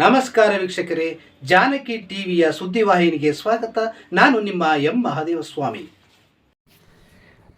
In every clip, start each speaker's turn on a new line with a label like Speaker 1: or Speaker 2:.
Speaker 1: ನಮಸ್ಕಾರ ವೀಕ್ಷಕರೇ, ಜಾನಕಿ ಟಿವಿಯ ಸುದ್ದಿವಾಹಿನಿಗೆ ಸ್ವಾಗತ. ನಾನು ನಿಮ್ಮ ಎಂ. ಮಹಾದೇವ ಸ್ವಾಮಿ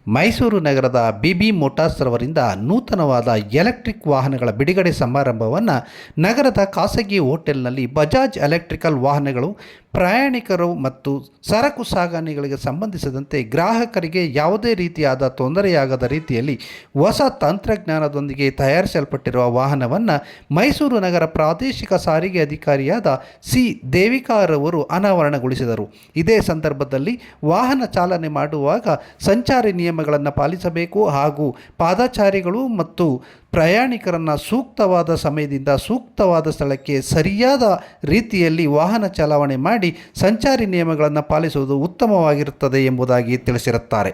Speaker 1: ಮೈಸೂರು ನಗರದ ಬಿಬಿ ಮೋಟಾರ್ಸ್ ರವರಿಂದ ನೂತನವಾದ ಎಲೆಕ್ಟ್ರಿಕ್ ವಾಹನಗಳ ಬಿಡುಗಡೆ ಸಮಾರಂಭವನ್ನು ನಗರದ ಖಾಸಗಿ ಹೋಟೆಲ್ನಲ್ಲಿ ಬಜಾಜ್ ಎಲೆಕ್ಟ್ರಿಕಲ್ ವಾಹನಗಳು ಪ್ರಯಾಣಿಕರು ಮತ್ತು ಸರಕು ಸಾಗಣೆಗಳಿಗೆ ಸಂಬಂಧಿಸಿದಂತೆ ಗ್ರಾಹಕರಿಗೆ ಯಾವುದೇ ರೀತಿಯಾದ ತೊಂದರೆಯಾಗದ ರೀತಿಯಲ್ಲಿ ಹೊಸ ತಂತ್ರಜ್ಞಾನದೊಂದಿಗೆ ತಯಾರಿಸಲ್ಪಟ್ಟಿರುವ ವಾಹನವನ್ನು ಮೈಸೂರು ನಗರ ಪ್ರಾದೇಶಿಕ ಸಾರಿಗೆ ಅಧಿಕಾರಿಯಾದ ಸಿ. ದೇವಿಕಾರವರು ಅನಾವರಣಗೊಳಿಸಿದರು. ಇದೇ ಸಂದರ್ಭದಲ್ಲಿ ವಾಹನ ಚಾಲನೆ ಮಾಡುವಾಗ ಸಂಚಾರಿ ನಿಯಮಗಳನ್ನು ಪಾಲಿಸಬೇಕು ಹಾಗೂ ಪಾದಚಾರಿಗಳು ಮತ್ತು ಪ್ರಯಾಣಿಕರನ್ನು ಸೂಕ್ತವಾದ ಸಮಯದಿಂದ ಸೂಕ್ತವಾದ ಸ್ಥಳಕ್ಕೆ ಸರಿಯಾದ ರೀತಿಯಲ್ಲಿ ವಾಹನ ಚಲಾವಣೆ ಮಾಡಿ ಸಂಚಾರಿ ನಿಯಮಗಳನ್ನು ಪಾಲಿಸುವುದು ಉತ್ತಮವಾಗಿರುತ್ತದೆ ಎಂಬುದಾಗಿ ತಿಳಿಸಿರುತ್ತಾರೆ.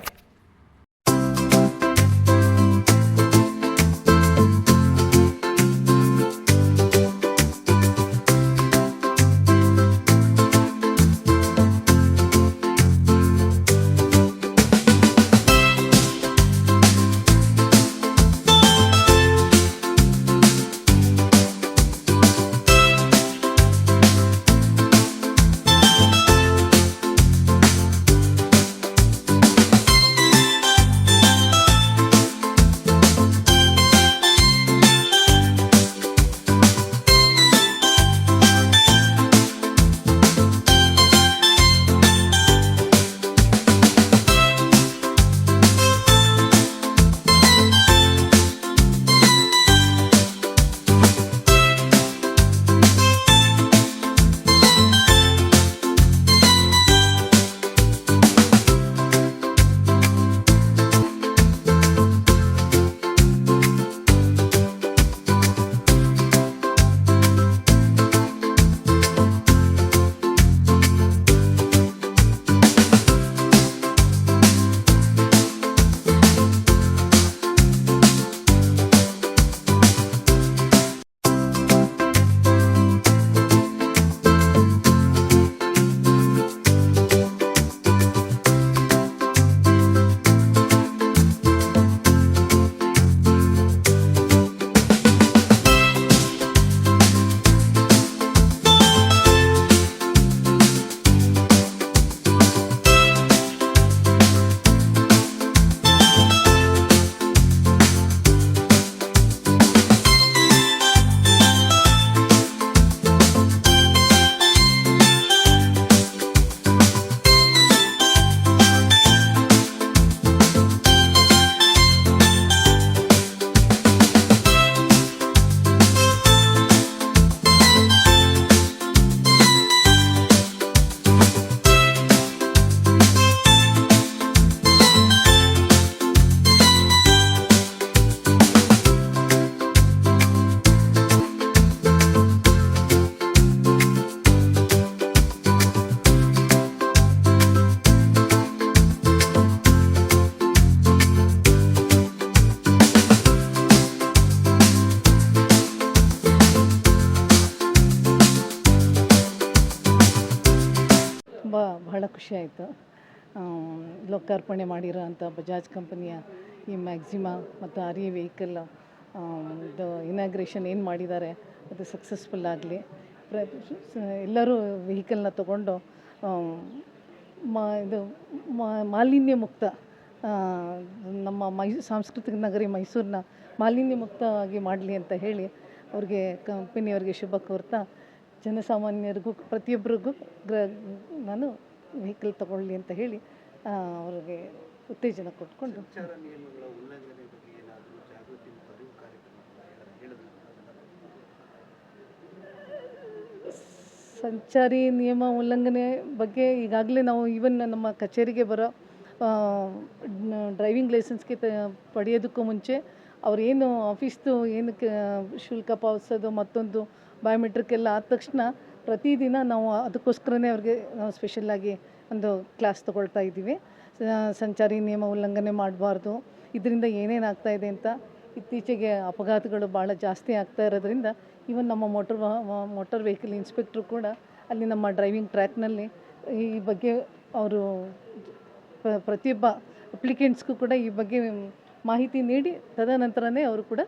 Speaker 2: ತುಂಬ ಬಹಳ ಆಯಿತು. ಲೋಕಾರ್ಪಣೆ ಮಾಡಿರೋ ಅಂಥ ಬಜಾಜ್ ಕಂಪನಿಯ ಈ ಮ್ಯಾಕ್ಸಿಮಾ ಮತ್ತು ಆರ್ ಇ ವೆಹಿಕಲ್ ಇದು ಇನಾಗ್ರೇಷನ್ ಏನು ಮಾಡಿದ್ದಾರೆ, ಅದು ಸಕ್ಸಸ್ಫುಲ್ ಆಗಲಿ. ಪ್ರ, ಎಲ್ಲರೂ ವೆಹಿಕಲ್ನ ತಗೊಂಡು ಮಾ, ಇದು ಮಾಲಿನ್ಯ ಮುಕ್ತ ನಮ್ಮ ಮೈ, ಸಾಂಸ್ಕೃತಿಕ ನಗರಿ ಮೈಸೂರನ್ನ ಮಾಲಿನ್ಯ ಮುಕ್ತವಾಗಿ ಮಾಡಲಿ ಅಂತ ಹೇಳಿ, ಅವ್ರಿಗೆ ಕಂಪನಿಯವ್ರಿಗೆ ಶುಭ ಕೋರ್ತಾ ಜನಸಾಮಾನ್ಯರಿಗೂ ಪ್ರತಿಯೊಬ್ಬರಿಗೂ ಗ್ರ ನಾನು ವೆಹಿಕಲ್ ತಗೊಳ್ಳಿ ಅಂತ ಹೇಳಿ ಅವ್ರಿಗೆ ಉತ್ತೇಜನ ಕೊಟ್ಕೊಂಡು. ಸಂಚಾರಿ ನಿಯಮ ಉಲ್ಲಂಘನೆ ಬಗ್ಗೆ ಈಗಾಗಲೇ ನಾವು ಈವನ್ ನಮ್ಮ ಕಚೇರಿಗೆ ಬರೋ ಡ್ರೈವಿಂಗ್ ಲೈಸೆನ್ಸ್ಗೆ ತ ಪಡೆಯೋದಕ್ಕೂ ಮುಂಚೆ ಅವ್ರೇನು ಆಫೀಸ್ದು ಏನಕ್ಕೆ ಶುಲ್ಕ ಪಾವತಿಸೋದು ಮತ್ತೊಂದು ಬಯೋಮೆಟ್ರಿಕ್ ಎಲ್ಲ ಆದ ತಕ್ಷಣ ಪ್ರತಿದಿನ ನಾವು ಅದಕ್ಕೋಸ್ಕರನೇ ಅವ್ರಿಗೆ ನಾವು ಸ್ಪೆಷಲ್ಲಾಗಿ ಒಂದು ಕ್ಲಾಸ್ ತಗೊಳ್ತಾ ಇದ್ದೀವಿ. ಸಂಚಾರಿ ನಿಯಮ ಉಲ್ಲಂಘನೆ ಮಾಡಬಾರ್ದು. ಇದರಿಂದ ಏನೇನು ಇದೆ ಅಂತ ಇತ್ತೀಚೆಗೆ ಅಪಘಾತಗಳು ಭಾಳ ಜಾಸ್ತಿ ಆಗ್ತಾ ಇರೋದ್ರಿಂದ ಈವನ್ ನಮ್ಮ ಮೋಟರ್ ಮೋಟರ್ ವೆಹಿಕಲ್ ಇನ್ಸ್ಪೆಕ್ಟ್ರು ಕೂಡ ಅಲ್ಲಿ ನಮ್ಮ ಡ್ರೈವಿಂಗ್ ಟ್ರ್ಯಾಕ್ನಲ್ಲಿ ಈ ಬಗ್ಗೆ ಅವರು ಪ್ರತಿಯೊಬ್ಬ ಅಪ್ಲಿಕೆಂಟ್ಸ್ಗೂ ಕೂಡ ಈ ಬಗ್ಗೆ ಮಾಹಿತಿ ನೀಡಿ ತದನಂತರನೇ ಅವರು ಕೂಡ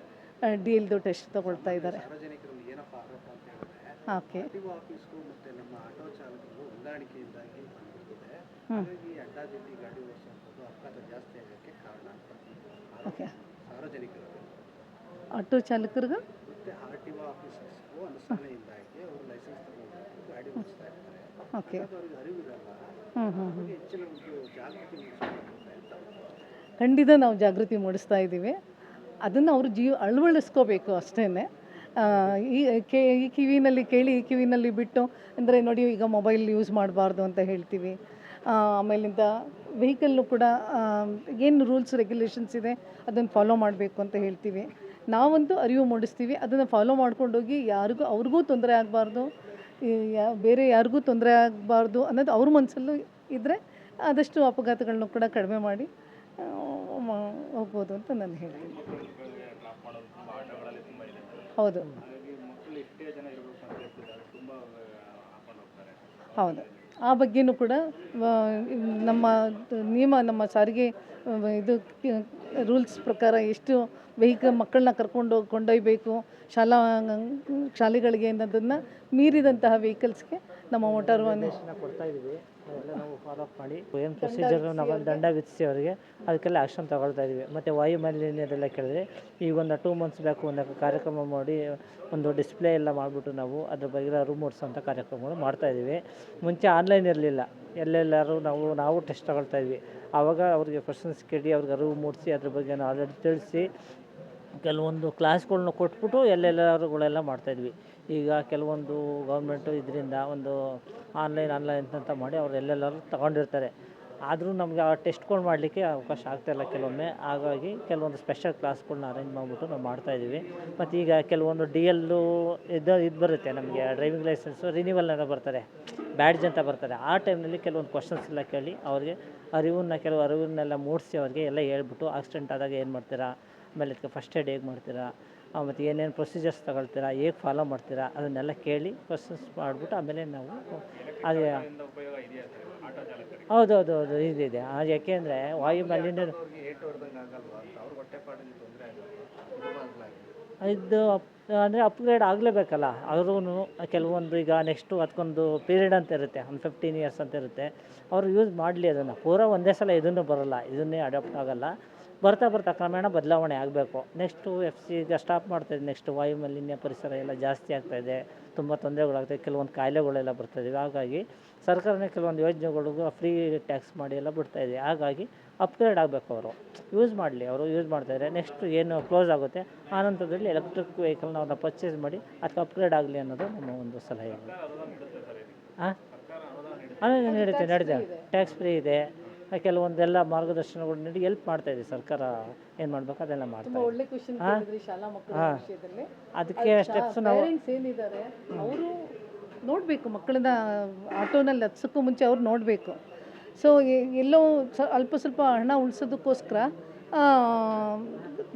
Speaker 2: ಡಿ ಎಲ್ದು ಟೆಸ್ಟ್ ತಗೊಳ್ತಾ ಇದ್ದಾರೆ
Speaker 1: ಸಾರ್ವಜನಿಕರಲ್ಲಿ ಏನಪ್ಪ ಆರೋಪ ಅಂತ ಹೇಳಿದ್ರೆ
Speaker 2: ಓಕೆ.
Speaker 1: ಆರ್ ಟಿ ಒ ಆಫೀಸ್ಗೂ ಮತ್ತು ನಮ್ಮ ಆಟೋ ಚಾಲಕರು ಹೊಂದಾಣಿಕೆಯಿಂದಾಗಿ
Speaker 2: ಹ್ಮ್.
Speaker 1: ಹಾಗಾಗಿ ಅಡ್ಡಾದಿಡ್ಡಿ ಗಾಡಿ ಓಡಿಸುವಂಥದ್ದು ಅಪಘಾತ ಜಾಸ್ತಿ ಆಗೋಕ್ಕೆ ಕಾರಣ
Speaker 2: ಓಕೆ.
Speaker 1: ಸಾರ್ವಜನಿಕರು
Speaker 2: ಆಟೋ ಚಾಲಕರಿಗೆ?
Speaker 1: ಮತ್ತು ಆರ್ ಟಿ ಒ ಆಫೀಸರ್ಸ್ಗೂ ಅನುಸರಣೆಯಿಂದಾಗಿ ಅವರು ಲೈಸೆನ್ಸ್ ತಗೊಂಡು ಗಾಡಿ ಓಡಿಸ್ತಾ ಇರ್ತಾರೆ.
Speaker 2: ಓಕೆ.
Speaker 1: ಅವ್ರಿಗೆ ಅರಿವಿರಲ್ಲ.
Speaker 2: ಹ್ಞೂ ಹ್ಞೂ ಹ್ಞೂ
Speaker 1: ಹಾಗಾಗಿ ಹೆಚ್ಚಿನ ಒಂದು ಜಾಗೃತಿ ಮೂಡಿಸಬೇಕಾಗುತ್ತೆ ಅಂತ
Speaker 2: ಖಂಡಿತ ನಾವು ಜಾಗೃತಿ ಮೂಡಿಸ್ತಾ ಇದ್ದೀವಿ. ಅದನ್ನು ಅವರು ಜೀವ ಅಳವಡಿಸ್ಕೋಬೇಕು ಅಷ್ಟೇ ಈ ಕೇ, ಈ ಕಿವಿನಲ್ಲಿ ಕೇಳಿ, ಈ ಕಿವಿನಲ್ಲಿ ಬಿಟ್ಟು, ಅಂದರೆ ನೋಡಿ, ಈಗ ಮೊಬೈಲ್ ಯೂಸ್ ಮಾಡಬಾರ್ದು ಅಂತ ಹೇಳ್ತೀವಿ. ಆಮೇಲಿಂದ ವೆಹಿಕಲ್ಲು ಕೂಡ ಏನು ರೂಲ್ಸ್, ರೆಗ್ಯುಲೇಷನ್ಸ್ ಇದೆ, ಅದನ್ನು ಫಾಲೋ ಮಾಡಬೇಕು ಅಂತ ಹೇಳ್ತೀವಿ. ನಾವಂತೂ ಅರಿವು ಮೂಡಿಸ್ತೀವಿ, ಅದನ್ನು ಫಾಲೋ ಮಾಡ್ಕೊಂಡೋಗಿ ಯಾರಿಗೂ, ಅವ್ರಿಗೂ ತೊಂದರೆ ಆಗಬಾರ್ದು ಬೇರೆ ಯಾರಿಗೂ ತೊಂದರೆ ಆಗಬಾರ್ದು ಅನ್ನೋದು ಅವ್ರ ಮನಸ್ಸಲ್ಲೂ ಇದ್ದರೆ ಆದಷ್ಟು ಅಪಘಾತಗಳನ್ನೂ ಕೂಡ ಕಡಿಮೆ ಮಾಡಿ ಹೋಗ್ಬೋದು ಅಂತ ನಾನು ಹೇಳ್ತೀನಿ. ಹೌದು. ಹೌದು. ಆ ಬಗ್ಗೆನೂ ಕೂಡ ನಮ್ಮ ನಿಯಮ ನಮ್ಮ ಸಾರಿಗೆ ಇದು ರೂಲ್ಸ್ ಪ್ರಕಾರ ಎಷ್ಟು ವೆಹಿಕಲ್ ಮಕ್ಕಳನ್ನ ಕರ್ಕೊಂಡು ಹೋಗಿ ಕೊಂಡೊಯ್ಬೇಕು ಶಾಲಾ ಶಾಲೆಗಳಿಗೆ ಅನ್ನೋದನ್ನು ಮೀರಿದಂತಹ ವೆಹಿಕಲ್ಸ್ಗೆ ನಮ್ಮ ಮೋಟಾರ್ ವಾಹನ
Speaker 3: ನಿರ್ದೇಶನ ಕೊಡ್ತಾ ಇದ್ದೀವಿ ಅದೆಲ್ಲ ನಾವು ಫಾಲೋ ಅಪ್ ಮಾಡಿ. ಏನು ಪ್ರೊಸೀಜರ್ ನಾವು ದಂಡ ವಿಧಿಸಿ ಅವರಿಗೆ ಅದಕ್ಕೆಲ್ಲ ಆಕ್ಷನ್ ತಗೊಳ್ತಾ ಇದ್ದೀವಿ ಮತ್ತು ವಾಯು ಮಾಲಿನ್ಯದೆಲ್ಲ ಕೇಳಿದ್ರೆ ಈಗ ಒಂದು ಟೂ ಮಂತ್ಸ್ ಬ್ಯಾಕ್ ಒಂದು ಕಾರ್ಯಕ್ರಮ ಮಾಡಿ ಒಂದು ಡಿಸ್ಪ್ಲೇ ಎಲ್ಲ ಮಾಡಿಬಿಟ್ಟು ನಾವು ಅದ್ರ ಬಗ್ಗೆ ಅರಿವು ಮೂಡಿಸೋಂಥ ಕಾರ್ಯಕ್ರಮಗಳು ಮಾಡ್ತಾ ಇದ್ದೀವಿ ಮುಂಚೆ ಆನ್ಲೈನ್ ಇರಲಿಲ್ಲ. ಎಲ್ಲೆಲ್ಲರೂ ನಾವು ನಾವು ಟೆಸ್ಟ್ ತಗೊಳ್ತಾ ಇದ್ವಿ. ಆವಾಗ ಅವ್ರಿಗೆ ಕ್ವಶನ್ಸ್ ಕೇಳಿ ಅವ್ರಿಗೆ ಅರಿವು ಮೂಡಿಸಿ ಅದ್ರ ಬಗ್ಗೆ ಆಲ್ರೆಡಿ ತಿಳಿಸಿ ಕೆಲವೊಂದು ಕ್ಲಾಸ್ಗಳನ್ನ ಕೊಟ್ಬಿಟ್ಟು ಎಲ್ಲೆಲ್ಲರುಗಳೆಲ್ಲ ಮಾಡ್ತಾಯಿದ್ವಿ ಈಗ ಕೆಲವೊಂದು ಗೌರ್ಮೆಂಟು ಇದರಿಂದ ಒಂದು ಆನ್ಲೈನ್ ಆನ್ಲೈನ್ ಅಂತ ಮಾಡಿ ಅವ್ರು ಎಲ್ಲೆಲ್ಲರೂ ತಗೊಂಡಿರ್ತಾರೆ. ಆದರೂ ನಮಗೆ ಆ ಟೆಸ್ಟ್ಗಳು ಮಾಡಲಿಕ್ಕೆ ಅವಕಾಶ ಆಗ್ತಾಯಿಲ್ಲ ಕೆಲವೊಮ್ಮೆ. ಹಾಗಾಗಿ ಕೆಲವೊಂದು ಸ್ಪೆಷಲ್ ಕ್ಲಾಸ್ಗಳ್ನ ಅರೇಂಜ್ ಮಾಡಿಬಿಟ್ಟು ನಾವು ಮಾಡ್ತಾಯಿದ್ದೀವಿ ಮತ್ತು ಈಗ ಕೆಲವೊಂದು ಡಿ ಎಲ್ಲು ಇದು ಇದು ಬರುತ್ತೆ ನಮಗೆ ಡ್ರೈವಿಂಗ್ ಲೈಸೆನ್ಸು ರಿನಿವಲ್ ಅಂತ ಬರ್ತಾರೆ. ಬ್ಯಾಡ್ಜ್ ಅಂತ ಬರ್ತಾರೆ. ಆ ಟೈಮ್ನಲ್ಲಿ ಕೆಲವೊಂದು ಕ್ವಶನ್ಸ್ ಎಲ್ಲ ಕೇಳಿ ಅವ್ರಿಗೆ ಅರಿವನ್ನ, ಕೆಲವು ಅರಿವನ್ನೆಲ್ಲ ಮೂಡಿಸಿ ಅವ್ರಿಗೆ ಎಲ್ಲ ಹೇಳ್ಬಿಟ್ಟು ಆಕ್ಸಿಡೆಂಟ್ ಆದಾಗ ಏನು ಮಾಡ್ತೀರಾ? ಆಮೇಲೆ ಅದಕ್ಕೆ ಫಸ್ಟ್ ಏಡ್ ಹೇಗೆ ಮಾಡ್ತೀರಾ? ಮತ್ತು ಏನೇನು ಪ್ರೊಸೀಜರ್ಸ್ ತಗೊಳ್ತೀರಾ? ಹೇಗೆ ಫಾಲೋ ಮಾಡ್ತೀರಾ? ಅದನ್ನೆಲ್ಲ ಕೇಳಿ ಕ್ವಶನ್ಸ್ ಮಾಡಿಬಿಟ್ಟು ಆಮೇಲೆ ನಾವು ಅದೇ ಹೌದು ಹೌದು ಹೌದು ಇದಿದೆ ಇದೆ. ಯಾಕೆ ಯಾಕೆಂದರೆ ವಾಯು ಮಾಲಿನ್ಯ ಇದು ಅಂದರೆ ಅಪ್ಗ್ರೇಡ್ ಆಗಲೇಬೇಕಲ್ಲ. ಅವ್ರೂ ಕೆಲವೊಂದು ಈಗ ನೆಕ್ಸ್ಟು ಅದಕ್ಕೊಂದು ಪೀರಿಯಡ್ ಅಂತ ಇರುತ್ತೆ, ಒಂದು ಫಿಫ್ಟೀನ್ ಇಯರ್ಸ್ ಅಂತ ಇರುತ್ತೆ. ಅವರು ಯೂಸ್ ಮಾಡಲಿ ಅದನ್ನು. ಪೂರಾ ಒಂದೇ ಸಲ ಇದನ್ನು ಬರೋಲ್ಲ. ಇದನ್ನೇ ಅಡಾಪ್ಟ್ ಆಗಲ್ಲ. ಬರ್ತಾ ಬರ್ತಾ ಕ್ರಮೇಣ ಬದಲಾವಣೆ ಆಗಬೇಕು. ನೆಕ್ಸ್ಟು ಎಫ್ ಸಿ ಈಗ ಸ್ಟಾಪ್ ಮಾಡ್ತಾಯಿದೆ ನೆಕ್ಸ್ಟ್ ವಾಯು ಮಾಲಿನ್ಯ ಪರಿಸರ ಎಲ್ಲ ಜಾಸ್ತಿ ಆಗ್ತಾಯಿದೆ ತುಂಬ ತೊಂದರೆಗಳಾಗ್ತದೆ ಕೆಲವೊಂದು ಕಾಯಿಲೆಗಳೆಲ್ಲ ಬರ್ತಾಯಿದೆ ಹಾಗಾಗಿ ಸರ್ಕಾರನೇ ಕೆಲವೊಂದು ಯೋಜನೆಗಳಿಗೂ ಫ್ರೀ ಟ್ಯಾಕ್ಸ್ ಮಾಡಿ ಎಲ್ಲ ಬಿಡ್ತಾಯಿದೆ ಹಾಗಾಗಿ ಅಪ್ಗ್ರೇಡ್ ಆಗಬೇಕು ಅವರು. ಯೂಸ್ ಮಾಡಲಿ. ಅವರು ಯೂಸ್ ಮಾಡ್ತಾಯಿದ್ರೆ ನೆಕ್ಸ್ಟ್ ಏನು ಕ್ಲೋಸ್ ಆಗುತ್ತೆ? ಆ ನಂತರದಲ್ಲಿ ಎಲೆಕ್ಟ್ರಿಕ್ ವೆಹಿಕಲ್ನ ಅವ್ರನ್ನ ಪರ್ಚೇಸ್ ಮಾಡಿ ಅದಕ್ಕೆ ಅಪ್ಗ್ರೇಡ್ ಆಗಲಿ ಅನ್ನೋದು ನಮ್ಮ ಒಂದು ಸಲಹೆ. ಹಾಂ ಅದೇ ನಡೀತೆ ನಡೀತೆ ಟ್ಯಾಕ್ಸ್ ಫ್ರೀ ಇದೆ. ಕೆಲವೊಂದೆಲ್ಲ ಮಾರ್ಗದರ್ಶನಗಳು ನೀಡಿ ಹೆಲ್ಪ್ ಮಾಡ್ತಾ ಇದೆ ಸರ್ಕಾರ. ಏನು ಮಾಡಬೇಕು? ಅದೆಲ್ಲ ಮಾಡ್ತಾ
Speaker 2: ಒಳ್ಳೆ ಕ್ವಶನ್ ಕೇಳಿದ್ರಿ ಶಾಲಾ ಮಕ್ಕಳ ವಿಷಯದಲ್ಲಿ
Speaker 3: ಅದಕ್ಕೆ ಸ್ಟೆಪ್ಸ್ ನಾವು
Speaker 2: ಪೇರೆಂಟ್ಸ್ ಏನಿದ್ದಾರೆ ಅವರು ನೋಡಬೇಕು ಮಕ್ಕಳನ್ನ ಆಟೋನಲ್ಲಿ ಹತ್ಸೋಕ್ಕೂ ಮುಂಚೆ ಅವ್ರು ನೋಡಬೇಕು. ಸೊ ಎಲ್ಲೋ ಸ ಅಲ್ಪ ಸ್ವಲ್ಪ ಹಣ ಉಳಿಸೋದಕ್ಕೋಸ್ಕರ ಆ,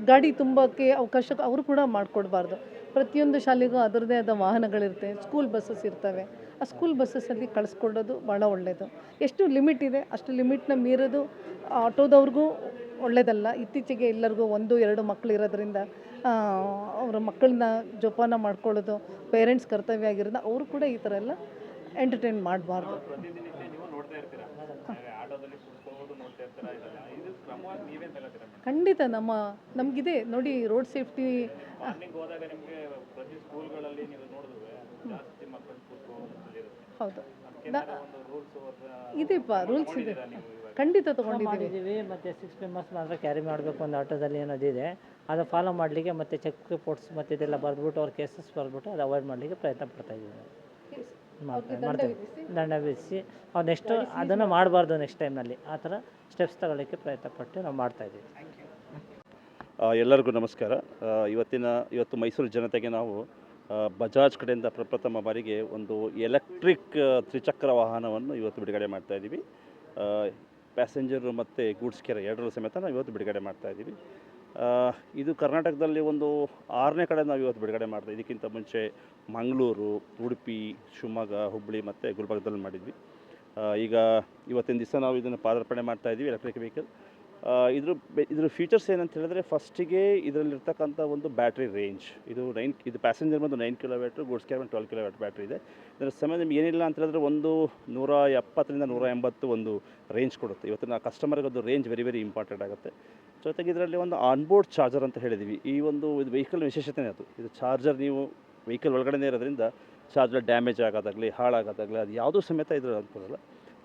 Speaker 2: ಗಾಡಿ ತುಂಬಕ್ಕೆ ಅವಕಾಶ ಅವರು ಕೂಡ ಮಾಡಿಕೊಡ್ಬಾರ್ದು. ಪ್ರತಿಯೊಂದು ಶಾಲೆಗೂ ಅದರದೇ ಆದ ವಾಹನಗಳಿರುತ್ತೆ ಸ್ಕೂಲ್ ಬಸ್ಸಸ್ ಇರ್ತವೆ. ಆ ಸ್ಕೂಲ್ ಬಸ್ಸಸ್ಸಲ್ಲಿ ಕಳಿಸ್ಕೊಡೋದು ಭಾಳ ಒಳ್ಳೆಯದು ಎಷ್ಟು ಲಿಮಿಟ್ ಇದೆ, ಅಷ್ಟು ಲಿಮಿಟ್ನ ಮೀರೋದು ಆಟೋದವ್ರಿಗೂ ಒಳ್ಳೆಯದಲ್ಲ ಇತ್ತೀಚೆಗೆ ಎಲ್ಲರಿಗೂ ಒಂದು, ಎರಡು ಮಕ್ಕಳು ಇರೋದ್ರಿಂದ ಅವರ ಮಕ್ಕಳನ್ನ ಜೋಪಾನ ಮಾಡ್ಕೊಳ್ಳೋದು ಪೇರೆಂಟ್ಸ್ ಕರ್ತವ್ಯ ಆಗಿರೋದು ಅವರು ಕೂಡ ಈ ಥರ ಎಲ್ಲ ಎಂಟರ್ಟೈನ್ ಮಾಡಬಾರ್ದು. ಖಂಡಿತ ನಮ್ಮ, ನಮಗಿದೆ. ನೋಡಿ ರೋಡ್ ಸೇಫ್ಟಿ ಹೌದು. ಇದೆಪ್ಪ ರೂಲ್ಸ್ ಇದೆ ಖಂಡಿತ ತಗೊಂಡಿದ್ದೀವಿ
Speaker 3: ಮಾಡಿದ್ದೀವಿ ಮತ್ತು ಸಿಕ್ಸ್ ಮೆಂಬರ್ಸ್ ಮಾತ್ರ ಕ್ಯಾರಿ ಮಾಡಬೇಕು ಒಂದು ಆಟೋದಲ್ಲಿ ಅನ್ನೋದಿದೆ ಅದು ಫಾಲೋ ಮಾಡಲಿಕ್ಕೆ ಮತ್ತು ಚೆಕ್ ರಿಪೋರ್ಟ್ಸ್ ಮತ್ತು ಇದೆಲ್ಲ ಬರೆದ್ಬಿಟ್ಟು ಅವ್ರ ಕೇಸಸ್ ಬರೆದ್ಬಿಟ್ಟು ಅದು ಅವಾಯ್ಡ್ ಮಾಡಲಿಕ್ಕೆ ಪ್ರಯತ್ನ ಪಡ್ತಾ ಇದ್ದೀವಿ ಮಾಡ್ತಾ ಮಾಡ್ತೀವಿ ದಂಡ ವಿಧಿಸಿ. ಅವ್ರು ನೆಕ್ಸ್ಟ್ ಅದನ್ನು ಮಾಡಬಾರ್ದು ನೆಕ್ಸ್ಟ್ ಟೈಮ್ನಲ್ಲಿ ಆ ಥರ ಸ್ಟೆಪ್ಸ್ ತಗೊಳ್ಳಿಕ್ಕೆ ಪ್ರಯತ್ನ ಪಟ್ಟು ನಾವು ಮಾಡ್ತಾಯಿದ್ದೀವಿ
Speaker 4: ಎಲ್ಲರಿಗೂ ನಮಸ್ಕಾರ. ಇವತ್ತಿನ ಇವತ್ತು ಮೈಸೂರು ಜನತೆಗೆ ನಾವು ಬಜಾಜ್ ಕಡೆಯಿಂದ ಪ್ರಪ್ರಥಮ ಬಾರಿಗೆ ಒಂದು ಎಲೆಕ್ಟ್ರಿಕ್ ತ್ರಿಚಕ್ರ ವಾಹನವನ್ನು ಇವತ್ತು ಬಿಡುಗಡೆ ಮಾಡ್ತಾ ಇದ್ದೀವಿ. ಪ್ಯಾಸೆಂಜರು ಮತ್ತು ಗೂಡ್ಸ್ ಕೆರೆ ಎರಡರ ಸಮೇತ ನಾವು ಇವತ್ತು ಬಿಡುಗಡೆ ಮಾಡ್ತಾ ಇದ್ದೀವಿ. ಇದು ಕರ್ನಾಟಕದಲ್ಲಿ ಒಂದು ಆರನೇ ಕಡೆ ನಾವು ಇವತ್ತು ಬಿಡುಗಡೆ ಮಾಡ್ತಾ ಇದಕ್ಕಿಂತ ಮುಂಚೆ ಮಂಗಳೂರು, ಉಡುಪಿ, ಶಿವಮೊಗ್ಗ, ಹುಬ್ಬಳ್ಳಿ ಮತ್ತು ಗುಲ್ಬರ್ಗದಲ್ಲಿ ಮಾಡಿದ್ವಿ. ಈಗ ಇವತ್ತಿನ ದಿವಸ ನಾವು ಇದನ್ನು ಪಾದಾರ್ಪಣೆ ಮಾಡ್ತಾ ಇದ್ದೀವಿ ಎಲೆಕ್ಟ್ರಿಕ್ ವೆಹಿಕಲ್ ಇದ್ರ ಇದ್ರ ಫೀಚರ್ಸ್ ಏನಂತ ಹೇಳಿದ್ರೆ ಫಸ್ಟಿಗೆ ಇದರಲ್ಲಿರ್ತಕ್ಕಂಥ ಒಂದು ಬ್ಯಾಟ್ರಿ ರೇಂಜ್ ಇದು ನೈನ್ ಇದು ಪ್ಯಾಸೆಂಜರ್ ಬಂದು nine kilometre goods cab twelve kilometre battery ಇದೆ. ಇದರ ಸಮಯ ನಿಮ್ಗೆ ಏನಿಲ್ಲ ಅಂತ ಹೇಳಿದ್ರೆ ಒಂದು ನೂರ ಎಪ್ಪತ್ತರಿಂದ ನೂರ ಎಂಬತ್ತು ಒಂದು ರೇಂಜ್ ಕೊಡುತ್ತೆ. ಇವತ್ತಿನ ಕಸ್ಟಮರ್ಗೆ ಅದು ರೇಂಜ್ ವೆರಿ ವೆರಿ ಇಂಪಾರ್ಟೆಂಟ್ ಆಗುತ್ತೆ. ಜೊತೆಗೆ ಇದರಲ್ಲಿ ಒಂದು ಆನ್ಬೋರ್ಡ್ ಚಾರ್ಜರ್ ಅಂತ ಹೇಳಿದ್ದೀವಿ ಈ ಒಂದು ಇದು ವೆಹಿಕಲ್ ವಿಶೇಷತೆನೇ ಅದು. ಇದು ಚಾರ್ಜರ್ ನೀವು ವೆಹಿಕಲ್ ಒಳಗಡೆನೇ ಇರೋದ್ರಿಂದ ಚಾರ್ಜರ್ ಡ್ಯಾಮೇಜ್ ಆಗೋದಾಗಲಿ, ಹಾಳಾಗೋದಾಗಲಿ, ಅದು ಯಾವುದೂ ಸಮೇತ ಇದ್ರ ಅನುಕೂಲ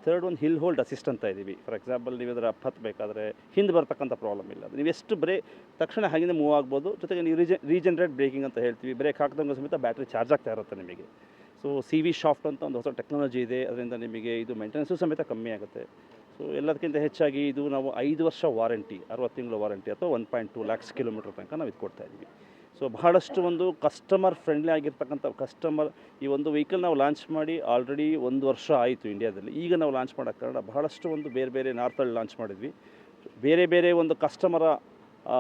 Speaker 4: ಥರ್ಡ್ ಒಂದು ಹಿಲ್ ಹೋಲ್ಡ್ ಅಸಿಸ್ಟ್ ಅಂತ ಇದ್ದೀವಿ ಫಾರ್ ಎಕ್ಸಾಂಪಲ್ ನೀವು ಇದರ ಹತ್ತಬೇಕಾದ್ರೆ ಹಿಂದೆ ಬರ್ತಕ್ಕಂಥ ಪ್ರಾಬ್ಲಮ್ ಇಲ್ಲ. ನೀವು ಎಷ್ಟು ಬ್ರೇ ತಕ್ಷಣ ಹಾಗೇನೇ ಮೂವ್ ಆಗ್ಬೋದು. ಜೊತೆಗೆ ನೀವು ರೀಜೆ ರೀಜನ್ರೇಟ್ ಬ್ರೇಕಿಂಗ್ ಅಂತ ಹೇಳ್ತೀವಿ. ಬ್ರೇಕ್ ಹಾಕಿದಂಗೆ ಸಮೇತ ಬ್ಯಾಟ್ರಿ ಚಾರ್ಜ್ ಆಗ್ತಾ ಇರುತ್ತೆ ನಿಮಗೆ. ಸೊ ಸಿ ವಿ ಶಾಫ್ಟ್ ಅಂತ ಒಂದು ಹೊಸ ಟೆಕ್ನಾಲಜಿ ಇದೆ. ಅದರಿಂದ ನಿಮಗೆ ಇದು ಮೇಂಟೆನೆನ್ಸು ಸಮೇತ ಕಮ್ಮಿ ಆಗುತ್ತೆ. ಸೊ ಎಲ್ಲದಕ್ಕಿಂತ ಹೆಚ್ಚಾಗಿ ಇದು ನಾವು ಐದು ವರ್ಷ ವಾರಂಟಿ ಅರವತ್ತು ತಿಂಗಳ ವಾರಂಟಿ ಅಥವಾ one point two lakhs kilometre ತನಕ ನಾವು ಇದು ಕೊಡ್ತಾ ಇದ್ದೀವಿ ಸೊ ಬಹಳಷ್ಟು ಒಂದು ಕಸ್ಟಮರ್ ಫ್ರೆಂಡ್ಲಿ ಆಗಿರ್ತಕ್ಕಂಥ ಕಸ್ಟಮರ್ ಈ ಒಂದು ವೆಹಿಕಲ್ ನಾವು ಲಾಂಚ್ ಮಾಡಿ ಆಲ್ರೆಡಿ ಒಂದು ವರ್ಷ ಆಯಿತು ಇಂಡಿಯಾದಲ್ಲಿ ಈಗ ನಾವು ಲಾಂಚ್ ಮಾಡೋಕ್ಕೆ ಕಾರಣ ಬಹಳಷ್ಟು ಒಂದು ಬೇರೆ ಬೇರೆ ನಾರ್ತಲ್ಲಿ ಲಾಂಚ್ ಮಾಡಿದ್ವಿ. ಬೇರೆ ಬೇರೆ ಒಂದು ಕಸ್ಟಮರ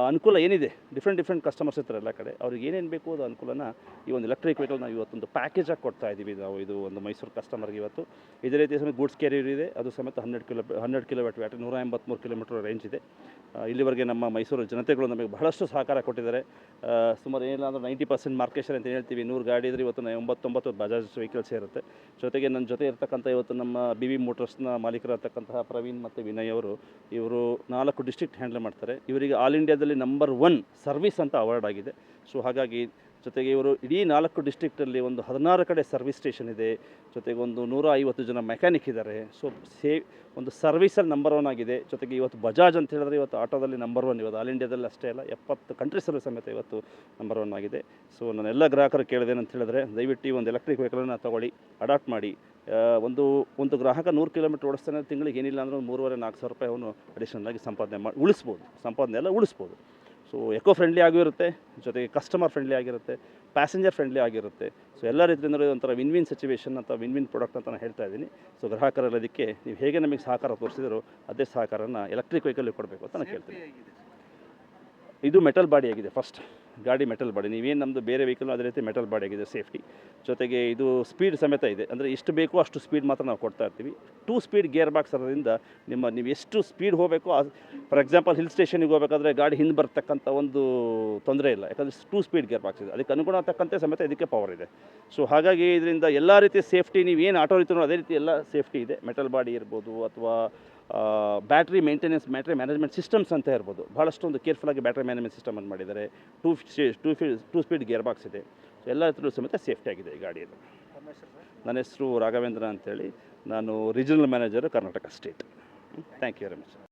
Speaker 4: ಅನುಕೂಲ ಏನಿದೆ? ಡಿಫ್ರೆಂಟ್ ಡಿಫ್ರೆಂಟ್ ಕಸ್ಟಮರ್ಸ್ ಇರ್ತಾರೆ ಎಲ್ಲ ಕಡೆ. ಅವ್ರಿಗೆ ಏನೇನು ಬೇಕು ಅದು ಅನುಕೂಲನ ಈ ಒಂದು ಎಲೆಕ್ಟ್ರಿಕ್ ವೆಹಿಕಲ್ ನಾವು ಇವತ್ತೊಂದು ಪ್ಯಾಕೇಜಾಗಿ ಕೊಡ್ತಾ ಇದ್ದೀವಿ ನಾವು. ಇದು ಒಂದು ಮೈಸೂರು ಕಸ್ಟಮರ್ಗೆ ಇವತ್ತು. ಇದೇ ರೀತಿ ಸಮೇತ ಗೂಡ್ಸ್ ಕ್ಯಾರಿಯರ್ ಇದೆ. ಅದು ಸಮೇತ ಹನ್ನೆರಡು ಕಿಲೋ, ಹನ್ನೆರಡು ಕಿಲೋಮೀಟ್ರ್ ಬ್ಯಾಟ್ರಿ ನೂರ ಎಂಬತ್ತ್ಮೂರು ಕಿಲೋಮೀಟ್ರ್ ರೇಂಜ್ ಇದೆ. ಇಲ್ಲಿವರೆಗೆ ನಮ್ಮ ಮೈಸೂರು ಜನತೆಗಳು ನಮಗೆ ಬಹಳಷ್ಟು ಸಹಕಾರ ಕೊಟ್ಟಿದ್ದಾರೆ. ಸುಮಾರು ಏನಿಲ್ಲ ಅಂದ್ರೆ ನೈಂಟಿ ಪರ್ಸೆಂಟ್ ಮಾರ್ಕೇಶನ್ ಅಂತ ಹೇಳ್ತೀವಿ. ನೂರು ಗಾಡಿ ಇದ್ರೆ ಇವತ್ತು ಒಂಬತ್ತೊಂಬತ್ತು ಬಜಾಜ್ ವೆಹಿಕಲ್ಸ್ ಇರುತ್ತೆ ಜೊತೆಗೆ ನನ್ನ ಜೊತೆ ಇರ್ತಕ್ಕಂಥ ಇವತ್ತು ನಮ್ಮ ಬಿ ವಿ ಮೋಟರ್ಸ್ನ ಮಾಲೀಕರಾಗಿರ್ತಕ್ಕಂತಹ ಪ್ರವೀಣ್ ಮತ್ತು ವಿನಯ್ ಅವರು, ಇವರು ನಾಲ್ಕು ಡಿಸ್ಟ್ರಿಕ್ಟ್ ಹ್ಯಾಂಡಲ್ ಮಾಡ್ತಾರೆ. ಇವರಿಗೆ ಆಲ್ ಇಂಡಿಯಾದಲ್ಲಿ ನಂಬರ್ ಒನ್ ಸರ್ವಿಸ್ ಅಂತ ಅವಾರ್ಡ್ ಆಗಿದೆ. ಸೊ ಹಾಗಾಗಿ ಜೊತೆಗೆ ಇವರು ಇಡೀ ನಾಲ್ಕು ಡಿಸ್ಟ್ರಿಕ್ಟಲ್ಲಿ ಒಂದು ಹದಿನಾರು ಕಡೆ ಸರ್ವಿಸ್ ಸ್ಟೇಷನ್ ಇದೆ. ಜೊತೆಗೆ ಒಂದು ನೂರ ಐವತ್ತು ಜನ ಮೆಕ್ಯಾನಿಕ್ ಇದ್ದಾರೆ. ಸೊ ಸೇ, ಒಂದು ಸರ್ವಿಸಲ್ಲಿ ನಂಬರ್ ಒನ್ ಆಗಿದೆ. ಜೊತೆಗೆ ಇವತ್ತು ಬಜಾಜ್ ಅಂತ ಹೇಳಿದ್ರೆ ಇವತ್ತು ಆಟೋದಲ್ಲಿ ನಂಬರ್ ಒನ್ ಇವತ್ತು ಆಲ್ ಇಂಡಿಯಾದಲ್ಲಿ ಅಷ್ಟೇ ಅಲ್ಲ, ಎಪ್ಪತ್ತು ಸರ್ವಿಸ್ ಸಮೇತ ಇವತ್ತು ನಂಬರ್ ಒನ್ ಆಗಿದೆ. ಸೊ ನಾನು ಎಲ್ಲ ಗ್ರಾಹಕರು ಕೇಳಿದೆ ಅಂತ ಹೇಳಿದ್ರೆ ದಯವಿಟ್ಟು ಒಂದು ಎಲೆಕ್ಟ್ರಿಕ್ ವೆಹಿಕಲನ್ನು ತೊಗೊಳ್ಳಿ ಅಡಾಪ್ಟ್ ಮಾಡಿ. ಒಂದು ಒಂದು ಗ್ರಾಹಕ ನೂರು ಕಿಲೋಮೀಟ್ರ್ ಓಡಿಸ್ತಾನೆ ತಿಂಗಳಿಗೆ ಏನಿಲ್ಲ ಅಂದರೆ ಒಂದು ಮೂರುವರೆ ನಾಲ್ಕು ಸಾವಿರ ರೂಪಾಯಿ ಅವನು ಅಡಿಷನಲ್ ಆಗಿ ಸಂಪಾದನೆ ಮಾಡಿ ಉಳಿಸ್ಬೋದು. ಸಂಪಾದನೆ ಎಲ್ಲ ಉಳಿಸ್ಬೋದು. ಸೊ ಎಕೋ ಫ್ರೆಂಡ್ಲಿ ಆಗಿರುತ್ತೆ ಜೊತೆಗೆ ಕಸ್ಟಮರ್ ಫ್ರೆಂಡ್ಲಿ ಆಗಿರುತ್ತೆ ಪ್ಯಾಸೆಂಜರ್ ಫ್ರೆಂಡ್ಲಿ ಆಗಿರುತ್ತೆ. ಸೊ ಎಲ್ಲ ರೀತಿಯಿಂದ ಒಂಥರ ವಿನ್ ವಿನ್ ಸಿಚುವೇಶನ್ ಅಂತ ವಿನ್ ವಿನ್ ಪ್ರಾಡಕ್ಟ್ ಅಂತ ನಾನು ಹೇಳ್ತಾ ಇದ್ದೀನಿ. ಸೊ ಗ್ರಾಹಕರಲ್ಲದಕ್ಕೆ ನೀವು ಹೇಗೆ ನಮಗೆ ಸಹಕಾರ ತೋರಿಸಿದ್ರು ಅದೇ ಸಹಕಾರನ ಎಲೆಕ್ಟ್ರಿಕ್ ವೆಹಿಕಲ್ ಕೊಡಬೇಕು ಅಂತ ನಾನು ಕೇಳ್ತೀನಿ. ಇದು ಮೆಟಲ್ ಬಾಡಿ ಆಗಿದೆ ಫಸ್ಟ್ ಗಾಡಿ ಮೆಟಲ್ ಬಾಡಿ, ನೀವೇನು ನಮ್ಮದು ಬೇರೆ ವೆಹಿಕಲ್ ಅದೇ ರೀತಿ ಮೆಟಲ್ ಬಾಡಿ ಆಗಿದೆ, ಸೇಫ್ಟಿ. ಜೊತೆಗೆ ಇದು ಸ್ಪೀಡ್ ಸಮೇತ ಇದೆ, ಅಂದರೆ ಎಷ್ಟು ಬೇಕೋ ಅಷ್ಟು ಸ್ಪೀಡ್ ಮಾತ್ರ ನಾವು ಕೊಡ್ತಾ ಇರ್ತೀವಿ. ಟೂ ಸ್ಪೀಡ್ ಗೇರ್ ಬಾಕ್ಸ್ ಅದರಿಂದ ನಿಮ್ಮ, ನೀವು ಎಷ್ಟು ಸ್ಪೀಡ್ ಹೋಗಬೇಕು ಫಾರ್ ಎಕ್ಸಾಂಪಲ್ ಹಿಲ್ ಸ್ಟೇಷನಿಗೆ ಹೋಗಬೇಕಾದ್ರೆ ಗಾಡಿ ಹಿಂದೆ ಬರ್ತಕ್ಕಂಥ ಒಂದು ತೊಂದರೆ ಇಲ್ಲ, ಯಾಕಂದರೆ ಟೂ ಸ್ಪೀಡ್ ಗೇರ್ ಬಾಕ್ಸ್ ಇದೆ, ಅದಕ್ಕೆ ಅನುಗುಣ ಆಗ್ತಕ್ಕಂಥ ಸಮೇತ ಇದಕ್ಕೆ ಪವರ್ ಇದೆ. ಸೊ ಹಾಗಾಗಿ ಇದರಿಂದ ಎಲ್ಲ ರೀತಿಯ ಸೇಫ್ಟಿ ನೀವು ಏನು ಆಟೋ ರೀತಿ ಅದೇ ರೀತಿ ಎಲ್ಲ ಸೇಫ್ಟಿ ಇದೆ, ಮೆಟಲ್ ಬಾಡಿ ಇರ್ಬೋದು ಅಥವಾ battery maintenance battery management systems ಅಂತ ಇರ್ಬೋದು ಭಾಳಷ್ಟು ಒಂದು ಕೇರ್ಫುಲ್ಲಾಗಿ ಬ್ಯಾಟ್ರಿ ಮ್ಯಾನೇಜ್ಮೆಂಟ್ ಸಿಸ್ಟಮ್ ಅನ್ನು ಮಾಡಿದ್ದಾರೆ. ಟೂ ಟೂ ಫಿ ಟೂ ಸ್ಪೀಡ್ ಗೇರ್ ಬಾಕ್ಸ್ ಇದೆ. ಸೊ ಎಲ್ಲ ಹತ್ರ ಸಮೇತ ಸೇಫ್ಟಿ ಆಗಿದೆ ಈ ಗಾಡಿಯಲ್ಲಿ. ನನ್ನ ಹೆಸರು ರಾಘವೇಂದ್ರ ಅಂತೇಳಿ. ನಾನು regional manager Karnataka state thank you very much